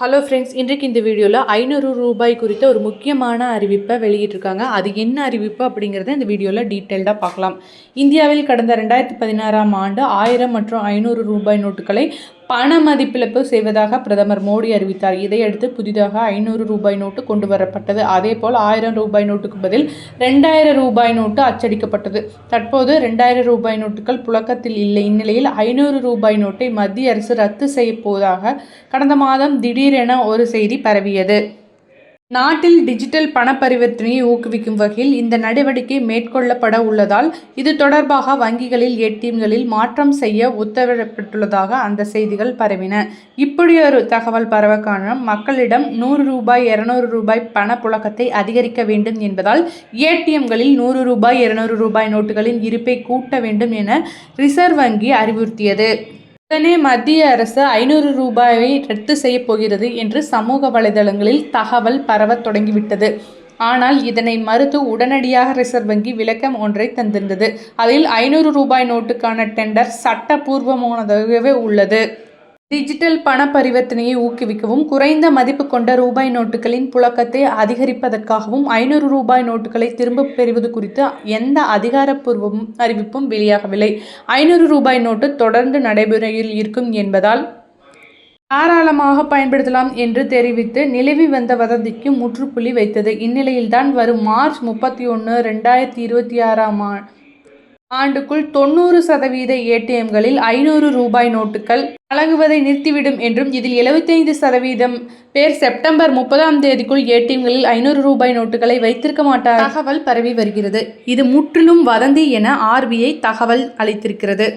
Hello friends இன்றைக்கு இந்த வீடியோவில் ஐநூறு ரூபாய் குறித்த ஒரு முக்கியமான அறிவிப்பை வெளியிட்டிருக்காங்க. அது என்ன அறிவிப்பு அப்படிங்கிறத இந்த வீடியோவில் டீட்டெயில்டாக பார்க்கலாம். இந்தியாவில் கடந்த ரெண்டாயிரத்தி பதினாறாம் ஆண்டு ஆயிரம் மற்றும் ஐநூறு ரூபாய் நோட்டுகளை பண மதிப்பிழப்பு செய்வதாக பிரதமர் மோடி அறிவித்தார். இதையடுத்து புதிதாக ஐநூறு ரூபாய் நோட்டு கொண்டு வரப்பட்டது. அதேபோல் ஆயிரம் ரூபாய் நோட்டுக்கு பதில் ரெண்டாயிரம் ரூபாய் நோட்டு அச்சடிக்கப்பட்டது. தற்போது ரெண்டாயிரம் ரூபாய் நோட்டுகள் புழக்கத்தில் இல்லை. இந்நிலையில் ஐநூறு ரூபாய் நோட்டை மத்திய அரசு ரத்து செய்யப்போவதாக கடந்த மாதம் திடீரென ஒரு செய்தி பரவியது. நாட்டில் டிஜிட்டல் பண பரிவர்த்தனையை ஊக்குவிக்கும் வகையில் இந்த நடவடிக்கை மேற்கொள்ளப்பட உள்ளதால் இது தொடர்பாக வங்கிகளில் ஏடிஎம்களில் மாற்றம் செய்ய உத்தரவிடப்பட்டுள்ளதாக அந்த செய்திகள் பரவின. இப்படியொரு தகவல் பரவ காரணம் மக்களிடம் நூறு ரூபாய் இருநூறு ரூபாய் பண புழக்கத்தை அதிகரிக்க வேண்டும் என்பதால் ஏடிஎம்களில் நூறு ரூபாய் இருநூறு ரூபாய் நோட்டுகளின் இருப்பை கூட்ட வேண்டும் என ரிசர்வ் வங்கி அறிவுறுத்தியது. உடனே மத்திய அரசு ஐநூறு ரூபாயை ரத்து செய்யப் போகிறது என்று சமூக வலைதளங்களில் தகவல் பரவத் தொடங்கிவிட்டது. ஆனால் இதனை மறுத்து உடனடியாக ரிசர்வ் வங்கி விளக்கம் ஒன்றை தந்திருந்தது. அதில் ஐநூறு ரூபாய் நோட்டுக்கான டெண்டர் சட்டபூர்வமானதாகவே உள்ளது. டிஜிட்டல் பண பரிவர்த்தனையை ஊக்குவிக்கவும் குறைந்த மதிப்பு கொண்ட ரூபாய் நோட்டுகளின் புழக்கத்தை அதிகரிப்பதற்காகவும் ஐநூறு ரூபாய் நோட்டுகளை திரும்பப் பெறுவது குறித்து எந்த அதிகாரப்பூர்வமும் அறிவிப்பும் வெளியாகவில்லை. ஐநூறு ரூபாய் நோட்டு தொடர்ந்து நடைமுறையில் இருக்கும் என்பதால் தாராளமாக பயன்படுத்தலாம் என்று தெரிவித்து நிலவி வந்த வதந்திக்கு முற்றுப்புள்ளி வைத்தது. இந்நிலையில்தான் வரும் மார்ச் முப்பத்தி ஒன்று ரெண்டாயிரத்தி இருபத்தி ஆறாம் ஆண்டு ஆண்டுக்குள் தொண்ணூறு சதவீத ஏடிஎம்களில் ஐநூறு ரூபாய் நோட்டுகள் பழகுவதை நிறுத்திவிடும் என்றும் இதில் எழுபத்தைந்து சதவீதம் பேர் செப்டம்பர் முப்பதாம் தேதிக்குள் ஏடிஎம்களில் ஐநூறு ரூபாய் நோட்டுகளை வைத்திருக்க மாட்டார். தகவல் பரவி வருகிறது. இது முற்றிலும் வதந்தி என ஆர்பிஐ தகவல் அளித்திருக்கிறது.